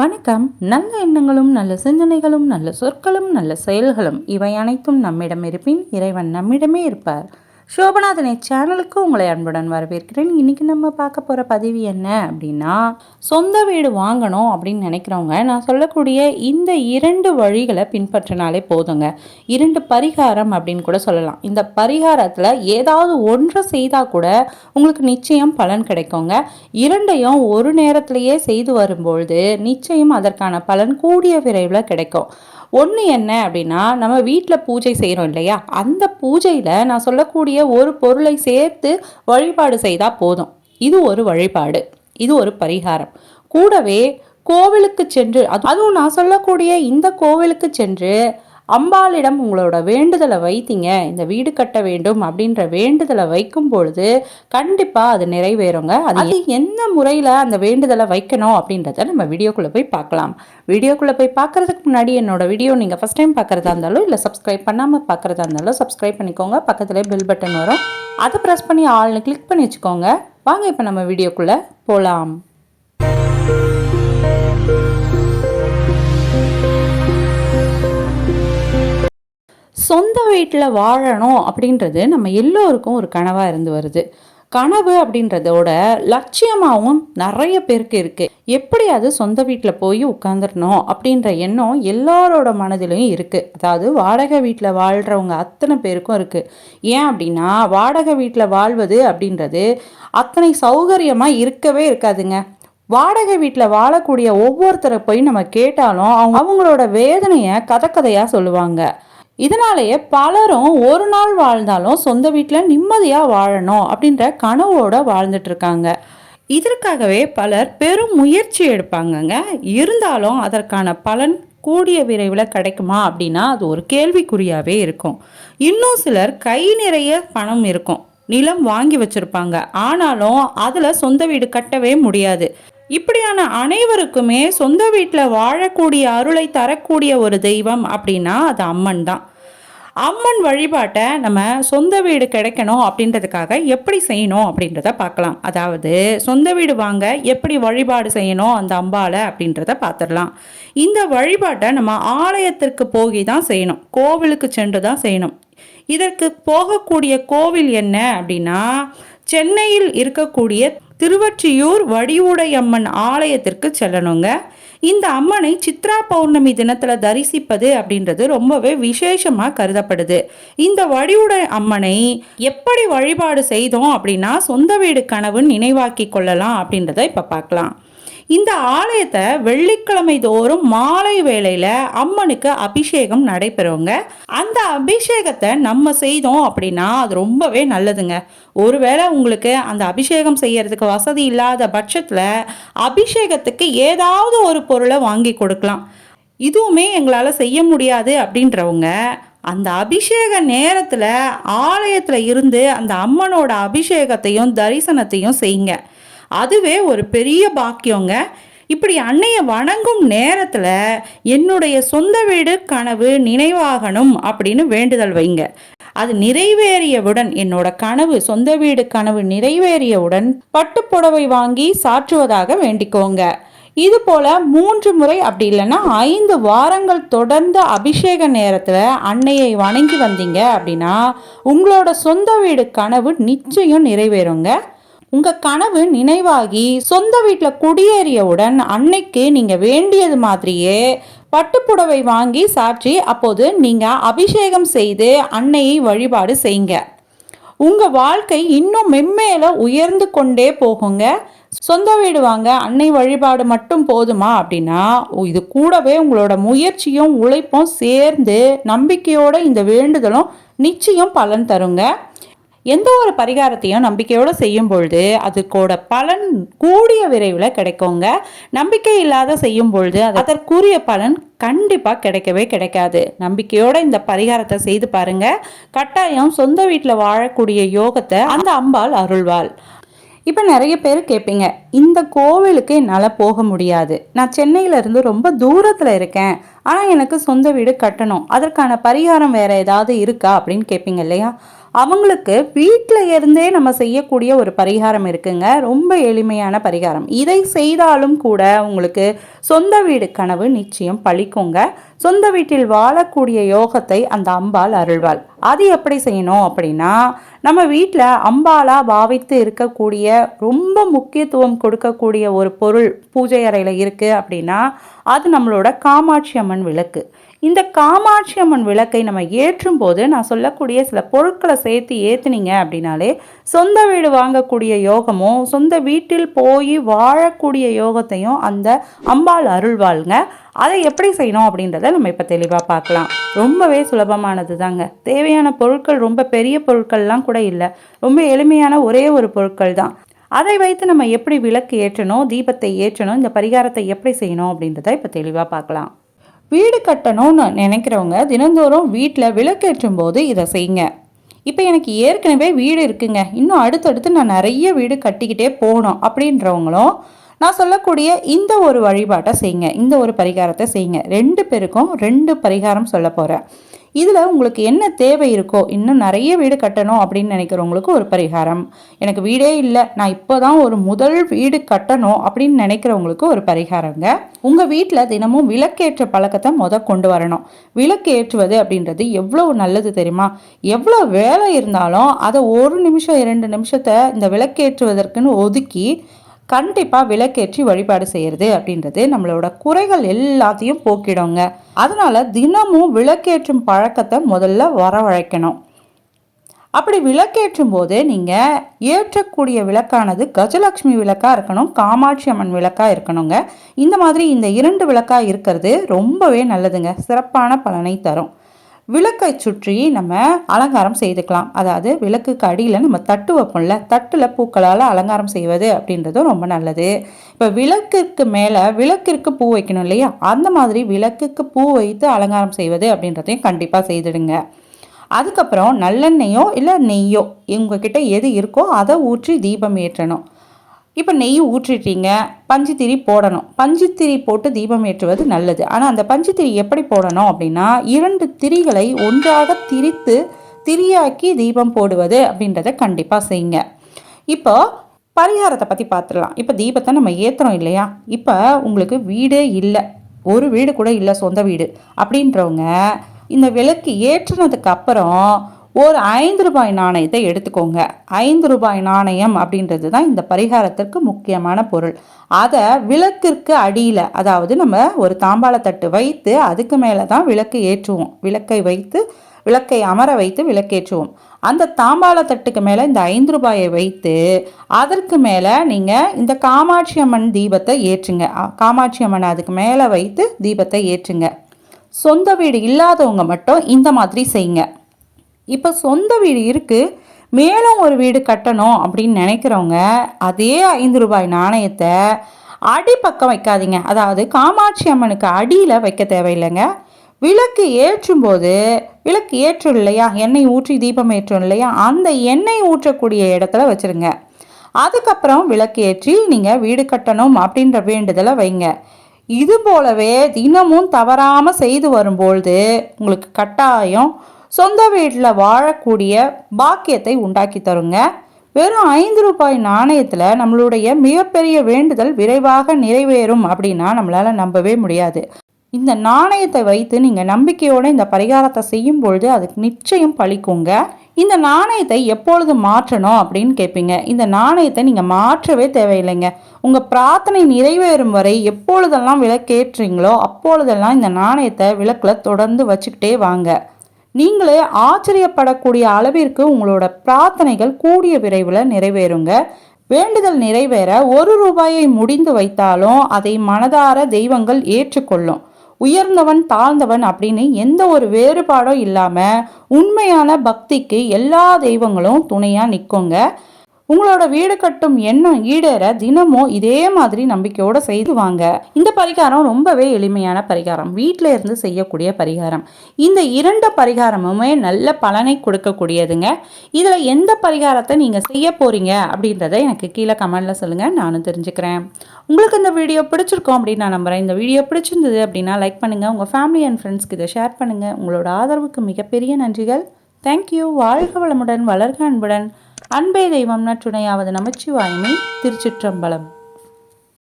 வணக்கம். நல்ல எண்ணங்களும் நல்ல சிந்தனைகளும் நல்ல சொற்களும் நல்ல செயல்களும் இவை அனைத்தும் நம்மிடம் இருப்பின் இறைவன் நம்மிடமே இருப்பார். சோபநாதனை சேனலுக்கு உங்களை அன்புடன் வரவேற்கிறேன். இன்னைக்கு நம்ம பார்க்க போகிற பதிவு என்ன அப்படின்னா சொந்த வீடு வாங்கணும் அப்படின்னு நினைக்கிறவங்க நான் சொல்லக்கூடிய இந்த இரண்டு வழிகளை பின்பற்றினாலே போதுங்க. இரண்டு பரிகாரம் அப்படின்னு கூட சொல்லலாம். இந்த பரிகாரத்தில் ஏதாவது ஒன்றை செய்தால் கூட உங்களுக்கு நிச்சயம் பலன் கிடைக்குங்க. இரண்டையும் ஒரு நேரத்திலேயே செய்து வரும்பொழுது நிச்சயம் அதற்கான பலன் கூடிய விரைவில் கிடைக்கும். ஒன்று என்ன அப்படின்னா நம்ம வீட்டில் பூஜை செய்கிறோம் இல்லையா? அந்த பூஜையில் நான் சொல்லக்கூடிய ஒரு பொருளை சேர்த்து வழிபாடு செய்தால் போதும். இது ஒரு வழிபாடு. இது ஒரு பரிகாரம். கூடவே கோவிலுக்கு சென்று அது அதுவும் நான் சொல்லக்கூடிய இந்த கோவிலுக்கு சென்று அம்பாளிடம் உங்களோட வேண்டுதலை வைத்தீங்க. இந்த வீடு கட்ட வேண்டும் அப்படின்ற வேண்டுதலை வைக்கும் பொழுது கண்டிப்பாக அது நிறைவேறுங்க. அது எந்த முறையில் அந்த வேண்டுதலை வைக்கணும் அப்படின்றத நம்ம வீடியோக்குள்ளே போய் பார்க்கலாம். வீடியோக்குள்ளே போய் பார்க்குறதுக்கு முன்னாடி என்னோட வீடியோ நீங்கள் ஃபஸ்ட் டைம் பார்க்குறதா இருந்தாலும் இல்லை சப்ஸ்கிரைப் பண்ணாமல் பார்க்குறதா இருந்தாலும் சப்ஸ்கிரைப் பண்ணிக்கோங்க. பக்கத்துலேயே பெல் பட்டன் வரும். அதை ப்ரெஸ் பண்ணி ஆள்னு கிளிக் பண்ணி வச்சுக்கோங்க. வாங்க இப்போ நம்ம வீடியோக்குள்ளே போகலாம் வீட்டில் வாழணும் அப்படின்றது நம்ம எல்லோருக்கும் ஒரு கனவாக இருந்து வருது. கனவு அப்படின்றதோட லட்சியமாகவும் நிறைய பேருக்கு இருக்குது எப்படியாவது சொந்த வீட்டில் போய் உட்காந்துடணும் அப்படின்ற எண்ணம் எல்லாரோட மனதிலையும் இருக்குது அதாவது வாடகை வீட்டில் வாழ்கிறவங்க அத்தனை பேருக்கும் இருக்குது ஏன் அப்படின்னா வாடகை வீட்டில் வாழ்வது அப்படின்றது அத்தனை சௌகரியமாக இருக்கவே இருக்காதுங்க. வாடகை வீட்டில் வாழக்கூடிய ஒவ்வொருத்தரை போய் நம்ம கேட்டாலும் அவங்க அவங்களோட வேதனையை கதை கதையாக சொல்லுவாங்க. இதனாலேயே பலரும் ஒரு நாள் வாழ்ந்தாலும் சொந்த வீட்டில் நிம்மதியாக வாழணும் அப்படின்ற கனவோடு வாழ்ந்துட்டு இருக்காங்க இதற்காகவே பலர் பெரும் முயற்சி எடுப்பாங்கங்க. இருந்தாலும் அதற்கான பலன் கூடிய விரைவில் கிடைக்குமா அப்படின்னா அது ஒரு கேள்விக்குறியாகவே இருக்கும். இன்னும் சிலர் கை நிறைய பணம் இருக்கும். நிலம் வாங்கி வச்சுருப்பாங்க. ஆனாலும் அதில் சொந்த வீடு கட்டவே முடியாது. இப்படியான அனைவருக்குமே சொந்த வீட்டில் வாழக்கூடிய அருளை தரக்கூடிய ஒரு தெய்வம் அப்படின்னா அது அம்மன் தான். அம்மன் வழிபாட்டை நம்ம சொந்த வீடு கிடைக்கணும் அப்படின்றதுக்காக எப்படி செய்யணும் அப்படின்றத பார்க்கலாம். அதாவது சொந்த வீடு வாங்க எப்படி வழிபாடு செய்யணும் அந்த அம்பாவை அப்படின்றத பார்த்துடலாம். இந்த வழிபாட்டை நம்ம ஆலயத்திற்கு போகி தான் செய்யணும். கோவிலுக்கு சென்று தான் செய்யணும். இதற்கு போகக்கூடிய கோவில் என்ன அப்படின்னா சென்னையில் இருக்கக்கூடிய திருவற்றியூர் வடிவுடையம்மன் ஆலயத்திற்கு செல்லணுங்க. இந்த அம்மனை சித்ரா பௌர்ணமி தினத்தில் தரிசிப்பது அப்படின்றது ரொம்பவே விசேஷமாக கருதப்படுது. இந்த வழியுடைய அம்மனை எப்படி வழிபாடு செய்தோம் அப்படின்னா சொந்த வீடு கனவு நினைவாக்கி கொள்ளலாம் அப்படின்றத இப்போ பார்க்கலாம். இந்த ஆலயத்தை வெள்ளிக்கிழமை தோறும் மாலை வேளையில் அம்மனுக்கு அபிஷேகம் நடைபெறுங்க. அந்த அபிஷேகத்தை நம்ம செய்தோம் அப்படின்னா அது ரொம்பவே நல்லதுங்க. ஒருவேளை உங்களுக்கு அந்த அபிஷேகம் செய்யறதுக்கு வசதி இல்லாத பட்சத்தில் அபிஷேகத்துக்கு ஏதாவது ஒரு பொருளை வாங்கி கொடுக்கலாம். இதுவுமே எங்களால் செய்ய முடியாது அப்படின்றவங்க அந்த அபிஷேக நேரத்தில் ஆலயத்தில் இருந்து அந்த அம்மனோட அபிஷேகத்தையும் தரிசனத்தையும் செய்யுங்க. அதுவே ஒரு பெரிய பாக்கியங்க. இப்படி அன்னையை வணங்கும் நேரத்தில் என்னுடைய சொந்த வீடு கனவு நினைவாகணும் அப்படின்னு வேண்டுதல் வைங்க. அது நிறைவேறியவுடன் என்னோட கனவு சொந்த வீடு கனவு நிறைவேறியவுடன் பட்டுப்புடவை வாங்கி சாற்றுவதாக வேண்டிக்கோங்க. இது போல மூன்று முறை அப்படி இல்லைன்னா ஐந்து வாரங்கள் தொடர்ந்த அபிஷேக நேரத்தில் அன்னையை வணங்கி வந்தீங்க அப்படின்னா உங்களோட சொந்த வீடு கனவு நிச்சயம் நிறைவேறுங்க. உங்க கனவு நினைவாகி சொந்த வீட்டில் குடியேறியவுடன் அன்னைக்கு நீங்க வேண்டியது மாதிரியே பட்டுப்புடவை வாங்கி சாற்றி அப்போது நீங்க அபிஷேகம் செய்து அன்னையை வழிபாடு செய்யுங்க. உங்க வாழ்க்கை இன்னும் மென்மேல உயர்ந்து கொண்டே போகுங்க. சொந்த வீடு வாங்க அன்னை வழிபாடு மட்டும் போதுமா அப்படின்னா இது கூடவே உங்களோட முயற்சியும் உழைப்பும் சேர்ந்து நம்பிக்கையோட இந்த வேண்டுதலும் நிச்சயம் பலன் தருங்க. எந்த ஒரு பரிகாரத்தையும் நம்பிக்கையோடு செய்யும் பொழுது அதுக்கோட பலன் கூடிய விரைவில் கிடைக்குங்க. நம்பிக்கை இல்லாத செய்யும் பொழுது அதற்குரிய பலன் கண்டிப்பாக கிடைக்கவே கிடைக்காது. நம்பிக்கையோட இந்த பரிகாரத்தை செய்து பாருங்க. கட்டாயம் சொந்த வீட்டில் வாழக்கூடிய யோகத்தை அந்த அம்பாள் அருள்வாள். இப்போ நிறைய பேர் கேட்பீங்க இந்த கோவிலுக்கு என்னால் போக முடியாது. நான் சென்னையிலேருந்து ரொம்ப தூரத்தில் இருக்கேன். ஆனால் எனக்கு சொந்த வீடு கட்டணும். அதற்கான பரிகாரம் வேறு ஏதாவது இருக்கா அப்படின்னு கேட்பீங்க இல்லையா? அவங்களுக்கு வீட்டில் இருந்தே நம்ம செய்யக்கூடிய ஒரு பரிகாரம் இருக்குங்க. ரொம்ப எளிமையான பரிகாரம். இதை செய்தாலும் கூட உங்களுக்கு சொந்த வீடு கனவு நிச்சயம் பழிக்குங்க. சொந்த வீட்டில் வாழக்கூடிய யோகத்தை அந்த அம்பாள் அருள்வாள். அது எப்படி செய்யணும் அப்படின்னா நம்ம வீட்டில் அம்பாலாக பாவித்து இருக்கக்கூடிய ரொம்ப முக்கியத்துவம் கொடுக்கக்கூடிய ஒரு பொருள் பூஜை அறையில் இருக்குது அப்படின்னா அது நம்மளோட காமாட்சி அம்மன் விளக்கு. இந்த காமாட்சி அம்மன் விளக்கை நம்ம ஏற்றும் போது நான் சொல்லக்கூடிய சில பொருட்களை சேர்த்து ஏற்றுனீங்க அப்படின்னாலே சொந்த வீடு வாங்கக்கூடிய யோகமும் சொந்த வீட்டில் போய் வாழக்கூடிய யோகத்தையும் அந்த அம்பாள் அருள்வாளுங்க. அதை எப்படி செய்யணும் அப்படின்றத நம்ம இப்போ தெளிவாக பார்க்கலாம். ரொம்பவே சுலபமானது தாங்க தேவையான பொருட்கள் ரொம்ப பெரிய பொருட்கள்லாம் கூட இல்லை. ரொம்ப எளிமையான ஒரே ஒரு பொருட்கள் தான். அதை வைத்து நம்ம எப்படி விளக்கு ஏற்றணும் தீபத்தை ஏற்றணும் இந்த பரிகாரத்தை எப்படி செய்யணும் அப்படின்றத இப்போ தெளிவாக பார்க்கலாம். வீடு கட்டணும்னு நினைக்கிறவங்க தினந்தோறும் வீட்டில் விளக்கேற்றும் போது இதை செய்யுங்க. இப்போ எனக்கு ஏற்கனவே வீடு இருக்குங்க. இன்னும் அடுத்தடுத்து நான் நிறைய வீடு கட்டிக்கிட்டே போகணும் அப்படின்றவங்களும் நான் சொல்லக்கூடிய இந்த ஒரு வழிபாட்டை செய்யுங்க. இந்த ஒரு பரிகாரத்தை செய்யுங்க. ரெண்டு பேருக்கும் ரெண்டு பரிகாரம் சொல்ல போகிறேன் இதில் உங்களுக்கு என்ன தேவை இருக்கோ இன்னும் நிறைய வீடு கட்டணும் அப்படின்னு நினைக்கிறவங்களுக்கு ஒரு பரிகாரம். எனக்கு வீடே இல்லை நான் இப்போ தான் ஒரு முதல் வீடு கட்டணும் அப்படின்னு நினைக்கிறவங்களுக்கு ஒரு பரிகாரங்க. உங்கள் வீட்டில் தினமும் விளக்கேற்ற பழக்கத்தை முத கொண்டு வரணும். விளக்கு ஏற்றுவது அப்படின்றது எவ்வளோ நல்லது தெரியுமா? எவ்வளோ வேலை இருந்தாலும் அதை ஒரு நிமிஷம் இரண்டு நிமிஷத்தை இந்த விளக்கேற்றுவதற்குன்னு ஒதுக்கி கண்டிப்பாக விளக்கேற்றி வழிபாடு செய்கிறது அப்படின்றது நம்மளோட குறைகள் எல்லாத்தையும் போக்கிடுங்க. அதனால் தினமும் விளக்கேற்றும் பழக்கத்தை முதல்ல வரவழைக்கணும். அப்படி விளக்கேற்றும் போது நீங்கள் ஏற்றக்கூடிய விளக்கானது கஜலட்சுமி விளக்காக இருக்கணும் காமாட்சி அம்மன் விளக்காக இருக்கணுங்க. இந்த மாதிரி இந்த இரண்டு விளக்காக இருக்கிறது ரொம்பவே நல்லதுங்க. சிறப்பான பலனை தரும். விளக்கை சுற்றி நம்ம அலங்காரம் செய்துக்கலாம். அதாவது விளக்குக்கு அடியில் நம்ம தட்டு வைப்போம்ல தட்டில் பூக்களால் அலங்காரம் செய்வது அப்படின்றதும் ரொம்ப நல்லது. இப்போ விளக்குக்கு மேலே விளக்கிற்கு பூ வைக்கணும் இல்லையா? அந்த மாதிரி விளக்குக்கு பூ வைத்து அலங்காரம் செய்வது அப்படின்றதையும் கண்டிப்பாக செய்துடுங்க. அதுக்கப்புறம் நல்லெண்ணெயோ இல்லை நெய்யோ உங்ககிட்ட எது இருக்கோ அதை ஊற்றி தீபம் ஏற்றணும். இப்போ நெய் ஊற்றிட்டீங்க பஞ்சுத்திரி போடணும். பஞ்சுத்திரி போட்டு தீபம் ஏற்றுவது நல்லது. ஆனால் அந்த பஞ்சுத்திரி எப்படி போடணும் அப்படின்னா இரண்டு திரிகளை ஒன்றாக திரித்து திரியாக்கி தீபம் போடுவது அப்படின்றத கண்டிப்பாக செய்யுங்க. இப்போ பரிகாரத்தை பற்றி பார்த்துடலாம் இப்போ தீபத்தை நம்ம ஏற்றுறோம் இல்லையா? இப்போ உங்களுக்கு வீடே இல்லை. ஒரு வீடு கூட இல்லை சொந்த வீடு. அப்படின்றவங்க இந்த விளக்கு ஏற்றுனதுக்கு அப்புறம் ஒரு ஐந்து ரூபாய் நாணயத்தை எடுத்துக்கோங்க. ஐந்து ரூபாய் நாணயம் அப்படின்றது தான் இந்த பரிகாரத்திற்கு முக்கியமான பொருள். அதை விளக்கிற்கு அடியில் அதாவது நம்ம ஒரு தாம்பாளத்தட்டு வைத்து அதுக்கு மேலே தான் விளக்கு ஏற்றுவோம். விளக்கை வைத்து விளக்கை அமர வைத்து விளக்கேற்றுவோம் அந்த தாம்பாளத்தட்டுக்கு மேலே இந்த ஐந்து ரூபாயை வைத்து அதற்கு மேலே நீங்கள் இந்த காமாட்சி அம்மன் தீபத்தை ஏற்றுங்க. காமாட்சி அம்மன் அதுக்கு மேலே வைத்து தீபத்தை ஏற்றுங்க. சொந்த வீடு இல்லாதவங்க மட்டும் இந்த மாதிரி செய்யுங்க. இப்போ சொந்த வீடு இருக்குது மேலும் ஒரு வீடு கட்டணும் அப்படின்னு நினைக்கிறவங்க அதே ஐந்து ரூபாய் நாணயத்தை அடிப்பக்கம் வைக்காதீங்க. அதாவது காமாட்சி அம்மனுக்கு அடியில் வைக்க தேவையில்லைங்க. விளக்கு ஏற்றும் போது விளக்கு ஏற்றும் இல்லையா? எண்ணெய் ஊற்றி தீபம் ஏற்றும் இல்லையா? அந்த எண்ணெய் ஊற்றக்கூடிய இடத்துல வச்சுருங்க. அதுக்கப்புறம் விளக்கு ஏற்றி நீங்கள் வீடு கட்டணும் அப்படின்ற வேண்டுதலை வைங்க. இது போலவே தினமும் தவறாமல் செய்து வரும்பொழுது உங்களுக்கு கட்டாயம் சொந்த வீட்டில் வாழக்கூடிய பாக்கியத்தை உண்டாக்கி தருங்க. வெறும் ஐந்து ரூபாய் நாணயத்தில் நம்மளுடைய மிகப்பெரிய வேண்டுதல் விரைவாக நிறைவேறும் அப்படின்னா நம்மளால் நம்பவே முடியாது. இந்த நாணயத்தை வைத்து நீங்கள் நம்பிக்கையோடு இந்த பரிகாரத்தை செய்யும் பொழுது அதுக்கு நிச்சயம் பழிக்குங்க. இந்த நாணயத்தை எப்பொழுது மாற்றணும் அப்படின்னு கேட்பீங்க இந்த நாணயத்தை நீங்கள் மாற்றவே தேவையில்லைங்க. உங்கள் பிரார்த்தனை நிறைவேறும் வரை எப்பொழுதெல்லாம் விளக்கேற்றுறீங்களோ அப்பொழுதெல்லாம் இந்த நாணயத்தை விளக்கில் தொடர்ந்து வச்சுக்கிட்டே வாங்க. நீங்களே ஆச்சரியப்படக்கூடிய அளவிற்கு உங்களோட பிரார்த்தனைகள் கூடிய விரைவில் நிறைவேறுங்க. வேண்டுதல் நிறைவேற ஒரு ரூபாயை முடிந்து வைத்தாலும் அதை மனதார தெய்வங்கள் ஏற்றுக்கொள்ளும். உயர்ந்தவன் தாழ்ந்தவன் அப்படின்னு எந்த ஒரு வேறுபாடும் இல்லாமல் உண்மையான பக்திக்கு எல்லா தெய்வங்களும் துணையாக நிற்குங்க உங்களோட வீடு கட்டும் எண்ணம் ஈடேற தினமும் இதே மாதிரி நம்பிக்கையோடு செய்து வாங்க. இந்த பரிகாரம் ரொம்பவே எளிமையான பரிகாரம். வீட்டில் இருந்து செய்யக்கூடிய பரிகாரம். இந்த இரண்டு பரிகாரமுமே நல்ல பலனை கொடுக்கக்கூடியதுங்க. இதில் எந்த பரிகாரத்தை நீங்கள் செய்ய போகிறீங்க அப்படின்றத எனக்கு கீழே கமெண்டில் சொல்லுங்கள் நானும் தெரிஞ்சுக்கிறேன். உங்களுக்கு இந்த வீடியோ பிடிச்சிருக்கோம் அப்படின்னு நான் நம்புகிறேன் இந்த வீடியோ பிடிச்சிருந்தது அப்படின்னா லைக் பண்ணுங்கள் உங்கள் ஃபேமிலி அண்ட் ஃப்ரெண்ட்ஸ்க்கு இதை ஷேர் பண்ணுங்கள் உங்களோட ஆதரவுக்கு மிகப்பெரிய நன்றிகள். தேங்க்யூ வாழ்க வளமுடன் வளர்க அன்புடன். அன்பே தெய்வம் நற்றுணையாவது நமச்சிவாயுமே திருச்சிற்றம்பலம்.